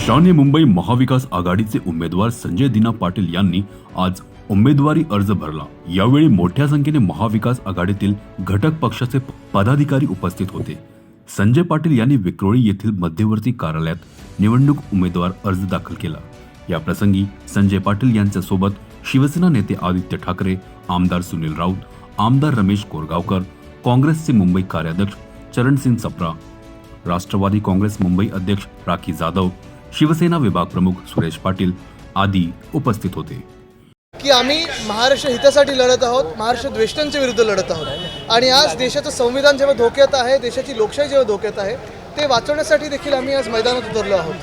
ईशान्य मुंबई महाविकास आघाडीचे उमेदवार संजय दिना पाटील यांनी आज उमेदवारी अर्ज भरला. यावेळी मोठ्या संख्येने महाविकास आघाडीतील घटक पक्षाचे पदाधिकारी उपस्थित होते. संजय पाटील यांनी विक्रोळी येथील मध्यवर्ती कार्यालयात निवडणूक उमेदवार अर्ज दाखल केला. या प्रसंगी संजय पाटील यांच्या सोबत शिवसेना नेते आदित्य ठाकरे आमदार सुनील राऊत आमदार रमेश कोरगावकर काँग्रेसचे मुंबई कार्याध्यक्ष चरणसिंग सप्रा राष्ट्रवादी काँग्रेस मुंबई अध्यक्ष राखी जाधव शिवसेना विभाग प्रमुख सुरेश पाटील आदी उपस्थित होते. की आम्ही महाराष्ट्र हितासाठी लढत आहोत महाराष्ट्र द्वेष्टांच्या विरुद्ध लढत आहोत. आणि आज देशाचं संविधान जेव्हा धोक्यात आहे देशाची लोकशाही जेव्हा धोक्यात आहे ते वाचवण्यासाठी देखील आम्ही आज मैदानात उतरलो आहोत.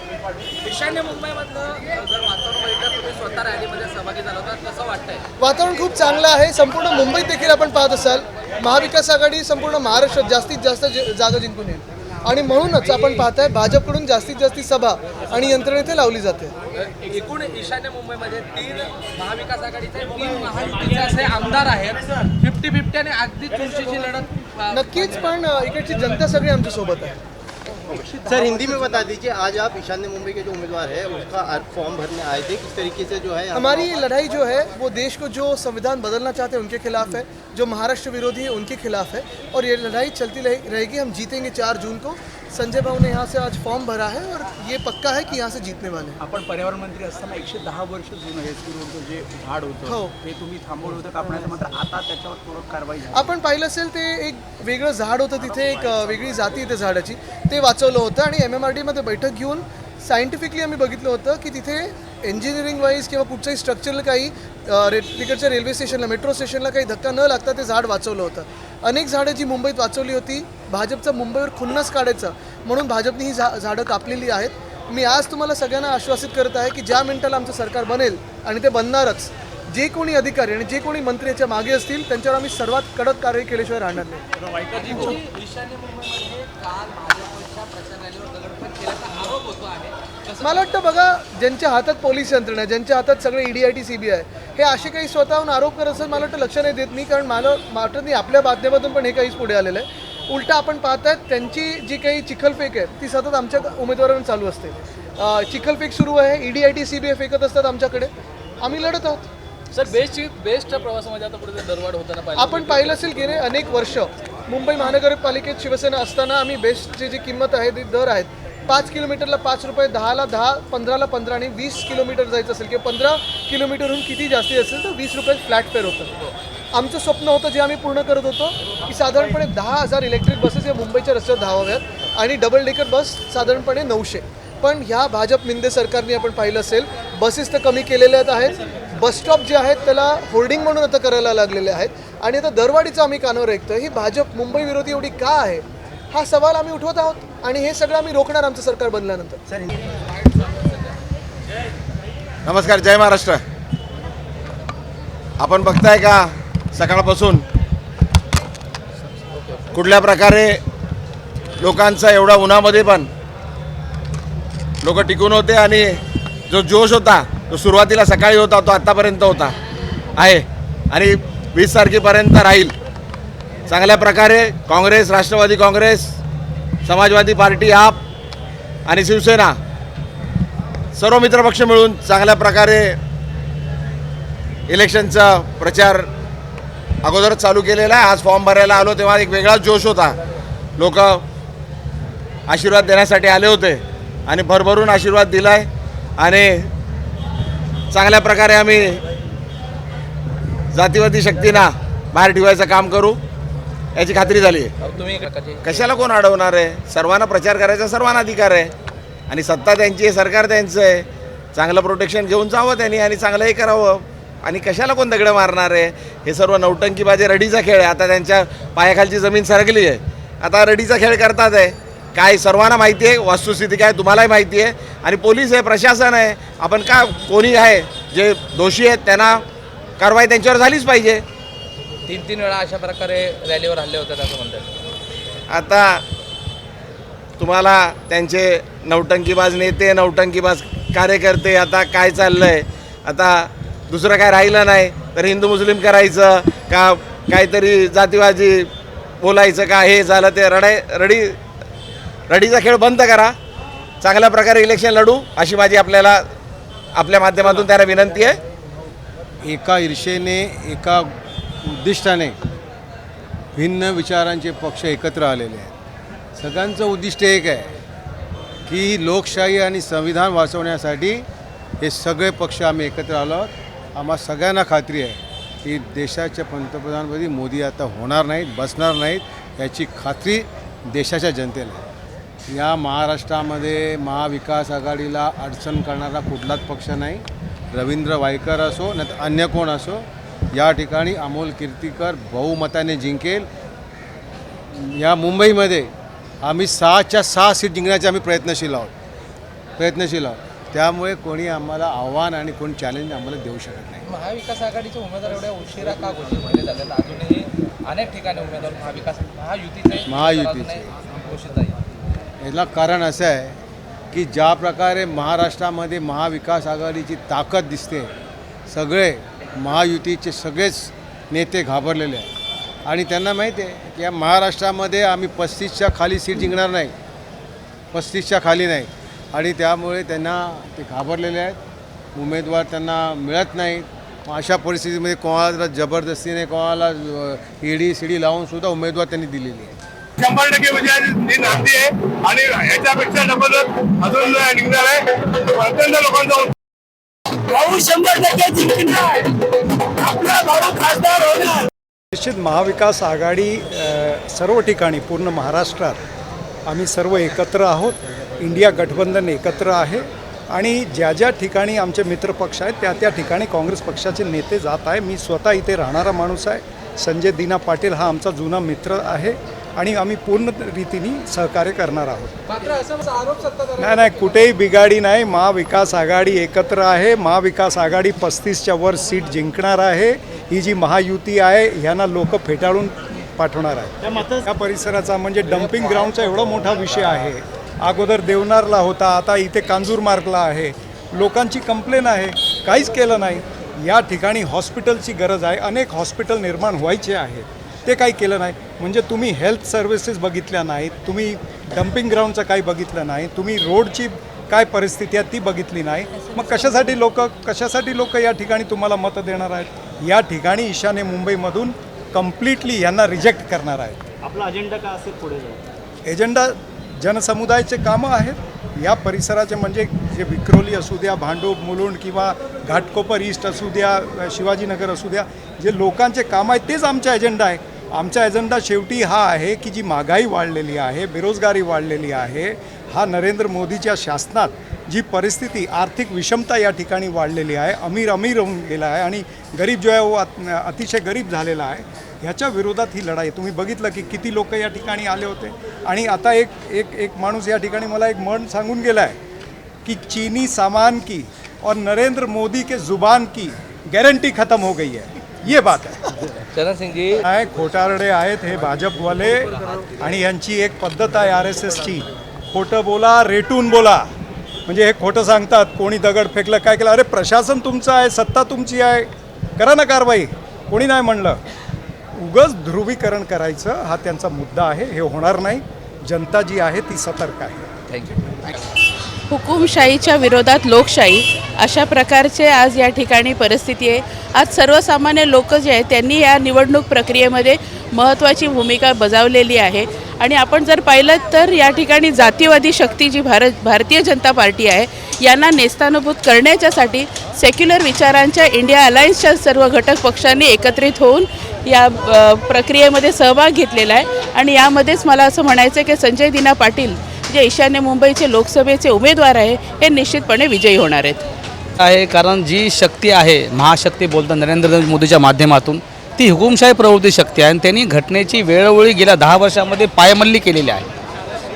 ईशान्य वातावरण बघितलं तुम्ही स्वतः रॅलीमध्ये सहभागी झाला होता कसं वाटतंय? वातावरण खूप चांगलं आहे संपूर्ण मुंबईत देखील आपण पाहत असाल महाविकास आघाडी संपूर्ण महाराष्ट्रात जास्तीत जास्त जे- जागा जिंकून येईल. आणि म्हणूनच आपण पाहताय भाजपकडून जास्तीत जास्त सभा आणि यंत्रणा इथे लावली जाते. एकूण ईशान्य मुंबईमध्ये तीन महाविकास आघाडीचे तीन महायुतीचे असे आमदार आहेत. फिफ्टी फिफ्टी आणि अगदी चुरशीची लढत नक्कीच पण इकडची जनता सगळी आमच्यासोबत आहे. सर हिंदी में बता दीजिए आज आप ईशान्य मुंबई के जो उम्मीदवार है उसका फॉर्म भरने आए थे किस तरीके से जो है हमारी ये लड़ाई जो है वो देश को जो संविधान बदलना चाहते हैं उनके खिलाफ है जो महाराष्ट्र विरोधी है उनके खिलाफ है और ये लड़ाई चलती रहेगी हम जीतेंगे चार जून को। संजय भाऊ ने यहाँ से आज फॉर्म भरा है और ये पक्का है कि यहाँ से जीतने वाले हैं। आपण पर्यावरण मंत्री असताना एकशे दहा वर्ष जुनं हे रोडचं जे झाड हो. होतं ते तुम्ही थांबवलं होतं कापण्याचं मात्र आता त्याच्यावर थोडं कारवाई झाली. आपण पाहिलं असेल ते एक वेगळं झाड होतं तिथे एक अ, वेगळी जाती आहे त्या झाडाची. ते वाचवलं होतं आणि एम एम आर डीमध्ये बैठक घेऊन सायंटिफिकली आम्ही बघितलं होतं की तिथे इंजिनिअरिंग वाईज किंवा कुठचंही स्ट्रक्चरला काही रे तिकडच्या रेल्वे स्टेशनला मेट्रो स्टेशनला काही धक्का न लागता ते झाड वाचवलं होतं. अनेक झाडं जी मुंबईत वाचवली होती भाजपचा मुंबईवर खुन्नस काढायचं म्हणून भाजपने ही झा झाडं कापलेली आहेत. मी आज तुम्हाला सगळ्यांना आश्वासित करत आहे की ज्या मिनिटाला आमचं सरकार बनेल आणि ते बनणारच जे कोणी अधिकारी आणि जे कोणी मंत्री याच्या मागे असतील त्यांच्यावर आम्ही सर्वात कडक कारवाई केल्याशिवाय राहणार नाही. मला वाटतं बघा ज्यांच्या हातात पोलीस यंत्रणा ज्यांच्या हातात सगळे ED I T C B I हे असे काही स्वतःहून आरोप करत असतात मला वाटतं लक्ष नाही देत मी कारण मला वाटत नाही आपल्या माध्यमातून पण हे काहीच पुढे आलेलं आहे. उलटा आपण पाहतायत त्यांची जी काही चिखलफेक आहे ती सतत आमच्या उमेदवारांवर चालू असते. चिखलफेक सुरू आहे ED I T C B I फेकत असतात आमच्याकडे. आम्ही लढत आहोत. सर बेस्टची बेस्टच्या प्रवासामध्ये आता पुढे दरवाढ होताना पाहिजे आपण पाहिलं असेल गेले अनेक वर्ष मुंबई महानगरपालिकेत शिवसेना असताना आम्ही बेस्टची जी किंमत आहे ती दर आहेत. पाच किलोमीटरला पाच रुपये दहाला दहा पंधराला पंधरा आणि वीस किलोमीटर जायचं असेल किंवा पंधरा किलोमीटरहून किती जास्ती असेल तर वीस रुपये फ्लॅट फेअर होतं. आमचं स्वप्न होतं जे आम्ही पूर्ण करत होतो की साधारणपणे दहा हजार इलेक्ट्रिक बसेस या मुंबईच्या रस्त्यावर धावाव्यात आणि डबल डेकर बस साधारणपणे नऊशे. पण ह्या भाजप मिंदे सरकारने आपण पाहिलं असेल बसेस तर कमी केलेल्या आहेत. बस स्टॉप जे आहेत त्याला होर्डिंग म्हणून आता करायला लागलेले आहेत. आणि आता दरवाढीचं आम्ही कानावर ऐकतोय ही भाजप मुंबई विरोधी एवढी का आहे? हा सवाल आम्ही उठवत आहोत आणि हे सगळं आम्ही रोखणार आमचं सरकार बनल्यानंतर. नमस्कार जय महाराष्ट्र. आपण बघताय का सकाळपासून कुठल्या प्रकारे लोकांचा एवढा उन्हामध्ये पण लोक टिकून होते आणि जो जोश होता तो सुरुवातीला सकाळी होता तो आत्तापर्यंत होता. आहे. आणि वीस तारखेपर्यंत राहील. चांगल्या प्रकारे काँग्रेस राष्ट्रवादी काँग्रेस समाजवादी पार्टी आप आणि शिवसेना सर्व मित्रपक्ष मिळून चांगल्या प्रकारे इलेक्शनचा प्रचार अगोदरच चालू केलेला आहे. आज फॉर्म भरायला आलो तेव्हा एक वेगळाच जोश होता. लोक आशीर्वाद देण्यासाठी आले होते आणि भरभरून आशीर्वाद दिला आहे आणि चांगल्या प्रकारे आम्ही जातीवादी शक्तींना बाहेर ठेवायचं काम करू. याची खात्री झाली. आहे तुम्ही कशाला कोण अडवणार आहे? सर्वांना प्रचार करायचा सर्वांना अधिकार आहे. आणि सत्ता त्यांची आहे सरकार त्यांचं आहे. चांगलं प्रोटेक्शन घेऊन जावं त्यांनी आणि चांगलं हे करावं. आणि कशाला कोण दगडं मारणार आहे? हे सर्व नौटंकीबाजी रडीचा खेळ आहे. आता त्यांच्या पायाखालची जमीन सरकली आहे. आता रडीचा खेळ करतात आहे. काय सर्वांना माहिती आहे वस्तुस्थिती काय तुम्हालाही माहिती आहे. आणि पोलीस आहे प्रशासन आहे. आपण का कोणी आहे जे दोषी आहेत त्यांना कारवाई त्यांच्यावर झालीच पाहिजे. तीन तीन वेळा अशा प्रकारे रॅलीवर हल्ले होतात असं म्हणतात. आता तुम्हाला त्यांचे नौटंकीबाज नेते नौटंकीबाज कार्यकर्ते आता काय चाललंय? आता दुसरं काय राहिलं नाही तर हिंदू मुस्लिम करायचं का काहीतरी जातीवाजी बोलायचं का? हे झालं ते रडाय रडी रडीचा खेळ बंद करा. चांगल्या प्रकारे इलेक्शन लढू अशी माझी आपल्याला आपल्या माध्यमातून त्यांना विनंती आहे. एका ईर्षेने एका उद्दिष्टाने भिन्न विचारांचे पक्ष एकत्र आलेले आहेत. सगळ्यांचं उद्दिष्ट एक आहे की लोकशाही आणि संविधान वाचवण्यासाठी हे सगळे पक्ष आम्ही एकत्र आलो आहोत. आम्हा सगळ्यांना खात्री आहे की देशाच्या पंतप्रधानपदी मोदी आता होणार नाहीत बसणार नाहीत याची खात्री देशाच्या जनतेला आहे. या महाराष्ट्रामध्ये महाविकास आघाडीला अडचण करणारा कुठलाच पक्ष नाही. रवींद्र वायकर असो नाही अन्य कोण असो या ठिकाणी अमोल कीर्तीकर बहुमताने जिंकेल. या मुंबईमध्ये आम्ही सहाच्या सहा सीट जिंकण्याचे आम्ही प्रयत्नशील आहोत. प्रयत्नशील आहोत. त्यामुळे कोणी आम्हाला आव्हान आणि कोणी चॅलेंज आम्हाला देऊ शकत नाही. महाविकास आघाडीचे उमेदवार एवढ्या उशिरा का घोषित झाले झाले अजूनही अनेक ठिकाणी उमेदवार महाविकास महायुतीचे महायुतीचे. घोषित आहे याला कारण असं आहे की ज्या प्रकारे महाराष्ट्रामध्ये महाविकास आघाडीची ताकद दिसते सगळे महायुतीचे सगळेच नेते घाबरलेले आहेत. आणि त्यांना माहिती आहे की या महाराष्ट्रामध्ये आम्ही पस्तीसच्या खाली सीट जिंकणार नाही पस्तीसच्या खाली नाही. आणि त्यामुळे त्यांना ते घाबरलेले आहेत. उमेदवार त्यांना मिळत नाहीत. अशा परिस्थितीमध्ये कोणाला जबरदस्तीने कोणाला ईडी सीडी लावूनसुद्धा उमेदवार त्यांनी दिलेली आहे शंभर टक्के म्हणजे ही नांदी आहे. आणि याच्यापेक्षा डबल अजून निघणार आहे. प्रचंड लोकांचा भाऊ शंभर टक्के जिंकणार. आपला भाऊ खासदार होणार. निश्चित महाविकास आघाडी सर्व ठिकाणी पूर्ण महाराष्ट्रात आम्ही सर्व एकत्र आहोत. इंडिया गठबंधन एकत्र आहे. आणि ज्या ज्या ठिकाणी आमचे मित्रपक्ष आहेत त्या त्या ठिकाणी काँग्रेस पक्षाचे नेते जात आहे. मी स्वतः इथे राहणारा माणूस आहे. संजय दिना पाटील हा आमचा जुना मित्र आहे. आणि आम्ही पूर्ण रीतीने सहकार्य करणार आहोत. मात्र असं आरोप सत्ताधारी नाही नाही कुठेही बिघाडी नाही. महाविकास आघाडी एकत्र आहे. महाविकास आघाडी पस्तीसच्या वर सीट जिंकणार आहे. ही जी महायुती आहे ह्यांना लोक फेटाळून पाठवणार आहे या परिसराचा म्हणजे डम्पिंग ग्राउंडचा एवढा मोठा विषय आहे. अगोदर देवनारला होता आता इथे कांजूर मार्गला आहे. लोकांची कंप्लेन आहे. काहीच केलं नाही. या ठिकाणी हॉस्पिटलची गरज आहे. अनेक हॉस्पिटल निर्माण व्हायचे आहेत. ते काही केलं नाही. म्हणजे तुम्ही हेल्थ सर्व्हिसेस बघितल्या नाहीत तुम्ही डम्पिंग ग्राउंडचं काही बघितलं नाही तुम्ही रोडची काय परिस्थिती आहे ती बघितली नाही. मग कशासाठी लोक कशासाठी लोक या ठिकाणी तुम्हाला मतं देणार आहेत? या ठिकाणी ईशान्य मुंबईमधून कम्प्लिटली यांना रिजेक्ट करणार आहेत. आपला अजेंडा काय असेल पुढे एजंडा जनसमुदायाचे कामं आहेत. या परिसराचे म्हणजे जे विक्रोली असू द्या भांडूप मुलुंड किंवा घाटकोपर ईस्ट असू द्या शिवाजीनगर असू द्या जे लोकांचे कामं आहेत तेच आमचा एजेंडा आहे. आमचा एजेंडा शेवटी हा आहे की जी महागाई वाढलेली आहे बेरोजगारी वाढलेली आहे हा नरेंद्र मोदीच्या शासनात जी परिस्थिती आर्थिक विषमता या ठिकाणी वाढलेली आहे अमीर अमीर होऊन गेला आहे आणि गरीब जो आहे वो अतिशय गरीब झालेला आहे ह्याच्या विरोधात ही लढाई तुम्ही बघितलं की किती लोक या ठिकाणी आले होते. आणि आता एक एक एक माणूस या ठिकाणी मला एक म्हण सांगून गेला आहे की चीनी सामान की और नरेंद्र मोदी के जुबान की गारंटी खत्म हो गई है. ये बात है. चरण सिंगजी आहे खोटारडे आहेत हे भाजपवाले आणि यांची एक पद्धत आहे आर एस एसची. खोटं बोला रेटून बोला. म्हणजे हे खोटं सांगतात कोणी दगड फेकलं काय केलं? अरे प्रशासन तुमचं आहे सत्ता तुमची आहे. करा ना कारवाई. कोणी नाही म्हणलं. उगच ध्रुवीकरण करायचं हा त्यांचा मुद्दा आहे हे होणार नाही. जनता जी आहे ती सतर्क आहे. थँक्यू हुकुमशाहीच्या विरोधात लोकशाही अशा प्रकारचे आज या ठिकाणी परिस्थिती आहे. आज सर्वसामान्य लोक जे आहेत त्यांनी या निवडणूक प्रक्रियेमध्ये महत्त्वाची भूमिका बजावलेली आहे. आणि आपण जर पाहिलं तर या ठिकाणी जातीवादी शक्ती जी भारत भारतीय जनता पार्टी आहे यांना नेस्तानुभूत करण्याच्यासाठी सेक्युलर विचारांच्या इंडिया अलायन्सच्या सर्व घटक पक्षांनी एकत्रित होऊन या प्रक्रियेमध्ये सहभाग घेतलेला आहे. आणि यामध्येच मला असं म्हणायचं आहे की संजय दिना पाटील जे ईशान्य मुंबईचे लोकसभेचे उमेदवार आहे हे निश्चितपणे विजयी होणार आहेत. आहे कारण जी शक्ती आहे महाशक्ती बोलतात नरेंद्र मोदीच्या माध्यमातून ती हुकुमशाही प्रवृत्ती शक्ती आहे आणि त्यांनी घटनेची वेळोवेळी गेल्या दहा वर्षामध्ये पायमल्ली केलेली आहे.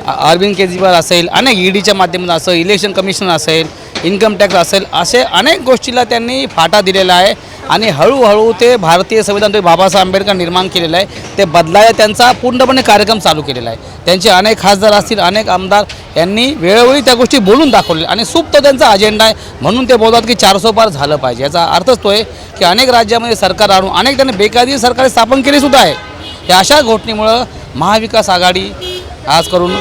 अरविंद केजरीवाल असेल अनेक ईडीच्या माध्यमातून असेल इलेक्शन कमिशन असेल इन्कम टॅक्स असेल असे अनेक गोष्टीला त्यांनी फाटा दिलेला आहे. आणि हळूहळू ते भारतीय संविधान ते बाबासाहेब आंबेडकर निर्माण केलेलं आहे. ते बदलायला त्यांचा पूर्णपणे कार्यक्रम चालू केलेला आहे. त्यांचे अनेक खासदार असतील अनेक आमदार यांनी वेळोवेळी त्या गोष्टी बोलून दाखवले आणि सुप्त त्यांचा अजेंडा आहे. म्हणून ते बोलतात की चारसो पार झालं पाहिजे. याचा अर्थच तो आहे की अनेक राज्यामध्ये सरकार आणून अनेक त्यांनी बेकायदेशीर सरकार स्थापन केलीसुद्धा आहे. या अशा घटनेमुळं महाविकास आघाडी आज करून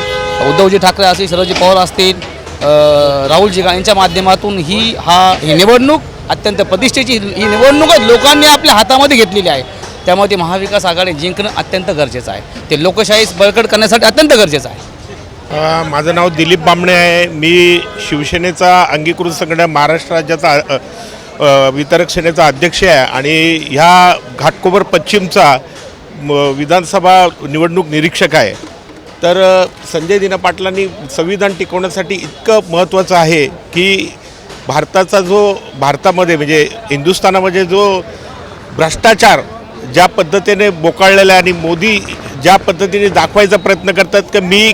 उद्धवजी ठाकरे असतील शरदजी पवार असतील राहुलजी गांधी यांच्या माध्यमातून ही हा ही निवडणूक अत्यंत प्रतिष्ठेची ही निवडणूक लोकांनी आपल्या हातामध्ये घेतलेली आहे. त्यामुळे ती महाविकास आघाडी जिंकणं अत्यंत गरजेचं आहे. ते लोकशाहीस बळकट करण्यासाठी अत्यंत गरजेचं आहे. माझं नाव दिलीप बांबणे आहे. मी शिवसेनेचा अंगीकृत संघटना महाराष्ट्र राज्याचा वितरक सेनेचा अध्यक्ष आहे आणि ह्या घाटकोबर पश्चिमचा म, विधानसभा निवडणूक निरीक्षक आहे. तर संजय दिना पाटलांनी संविधान टिकवण्यासाठी इतकं महत्त्वाचं आहे की भारताचा जो भारतामध्ये म्हणजे हिंदुस्थानामध्ये जो भ्रष्टाचार ज्या पद्धतीने बोकाळलेला आहे आणि मोदी ज्या पद्धतीने दाखवायचा प्रयत्न करतात की मी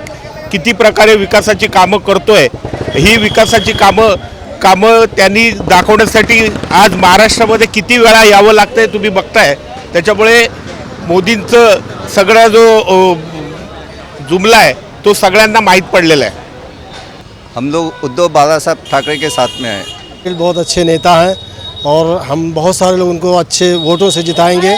किती प्रकारे विकासाची कामं करतो आहे ही विकासाची कामं कामं त्यांनी दाखवण्यासाठी आज महाराष्ट्रामध्ये किती वेळा यावं लागतं आहे तुम्ही बघताय. त्याच्यामुळे मोदींचं सगळा जो जुमला आहे तो सगळ्यांना माहीत पडलेला आहे. हम लोग उद्धव बाला साहब ठाकरे के साथ में हैं। बहुत अच्छे नेता हैं और हम बहुत सारे लोग उनको अच्छे वोटों से जिताएँगे।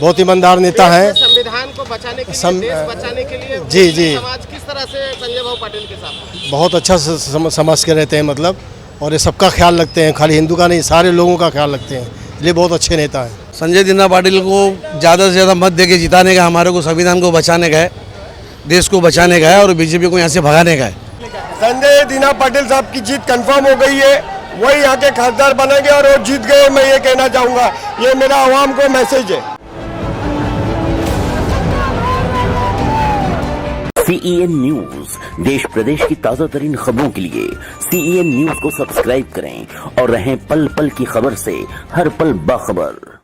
बहुत ईमानदार नेता हैं। संविधान को बचाने के लिए सम- देश बचाने के लिए जी, जी। समाज किस तरह से संजय भाव पाटिल के साथ? बहुत अच्छा स- सम, समझ के रहते हैं मतलब और ये सबका ख्याल रखते हैं। खाली हिंदू का नहीं सारे लोगों का ख्याल रखते हैं। इसलिए बहुत अच्छे नेता हैं। संजय दिना पाटिल को ज़्यादा से ज़्यादा मत दे के जिताने का हमारे को संविधान को बचाने का है। देश को बचाने का है और बीजेपी को यहाँ से भगाने का है। संजय दीना पाटिल साहब की जीत कंफर्म हो गई है। वही यहाँ के खासदार बनेंगे और वो जीत गए मैं ये कहना चाहूँगा। ये मेरा आवाम को मैसेज है। सीईएन न्यूज़ देश प्रदेश की ताज़ा तरीन खबरों के लिए सीईएन न्यूज़ को सब्सक्राइब करें और रहें पल पल की खबर से हर पल बाखबर।